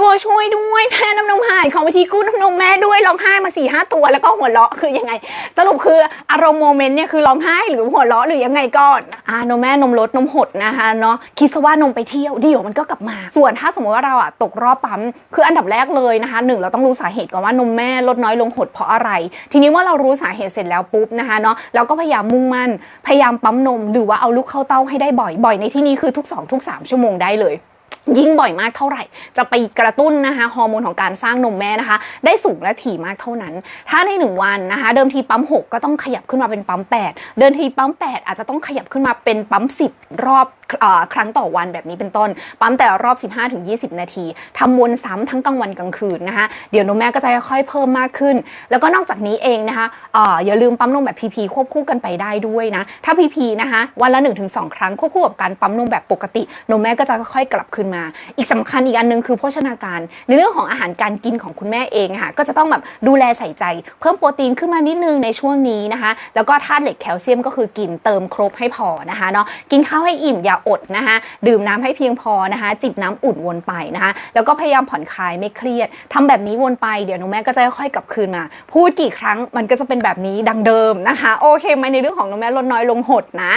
โบช่วยด้วยแพ้น้ำนมหายของวิธีกู้น้ำนมแม่ด้วยร้องไห้มาสี่ห้าตัวแล้วก็หัวเราะคือยังไง สรุปคืออารมณ์โมเมนต์เนี่ยคือร้องไห้หรือหัวเราะหรือยังไงก่อนอ่านมแม่นมลดนมหดนะคะเนาะคิดซะว่านมไปเที่ยวเดี๋ยวมันก็กลับมา ส่วนถ้าสมมติว่าเราอะตกรอบปั๊มคืออันดับแรกเลยนะคะหนึ่งเราต้องรู้สาเหตุก่อนว่านมแม่ลดน้อยลงหดเพราะอะไร ทีนี้ว่าเรารู้สาเหตุเสร็จแล้วปุ๊บนะคะเนาะเราก็พยายามมุ่งมั่นพยายามปั๊มนม หรือว่าเอาลูกเข้าเต้าให้ได้บ่อยบ่อยในที่นี้คือทุกสองทุกสามชั่วโมงได้เลย ยิ่งบ่อยมากเท่าไหร่ จะไปกระตุ้นนะคะฮอร์โมนของการสร้างนมแม่นะคะ ได้สูงและถี่มากเท่านั้น ถ้าใน 1 วันนะคะ เดิมทีปั๊ม 6 ก็ต้องขยับขึ้นมาเป็นปั๊ม 8 เดิมทีปั๊ม 8 อาจจะต้องขยับขึ้นมาเป็นปั๊ม 10 รอบอครั้งต่อวันแบบนี้เป็นต้น ปั๊มแต่รอบ 15-20 นาทีทำวนซ้ำทั้งกลางวันกลางคืนนะคะ เดี๋ยวนมแม่ก็จะค่อยเพิ่มมากขึ้น แล้วก็นอกจากนี้เองนะคะอออย่าลืมปั๊มนมแบบ PP ควบคู่กันไปได้ด้วยนะ ถ้า PP นะคะวันละ 1-2 ครั้งควบคู่กับการปั๊มนมแบบปกติ นมแม่ก็จะค่อยๆกลับคืนมาอีกสำคัญอีกอันหนึงคือโภชนาการ ในเรื่องของอาหารการกินของคุณแม่เองค่ะ ก็จะต้องแบบดูแลใส่ใจ เพิ่มโปรตีนขึ้นมานิดนึงในช่วงนี้นะคะ แล้วก็ธาตุเหล็กแคลเซียมก็คือกินเติมครบให้พอนะคะเนาะกินข้าวให้อิ่มอย่าอดนะคะ ดื่มน้ำให้เพียงพอนะคะ จิบน้ำอุ่นวนไปนะคะ แล้วก็พยายามผ่อนคลายไม่เครียดทำแบบนี้วนไปเดี๋ยวนมแม่ก็จะค่อยๆกลับคืนมา พูดกี่ครั้งมันก็จะเป็นแบบนี้ดังเดิมนะคะ โอเคไหมในเรื่องของนมแม่ลดน้อยลงหดนะ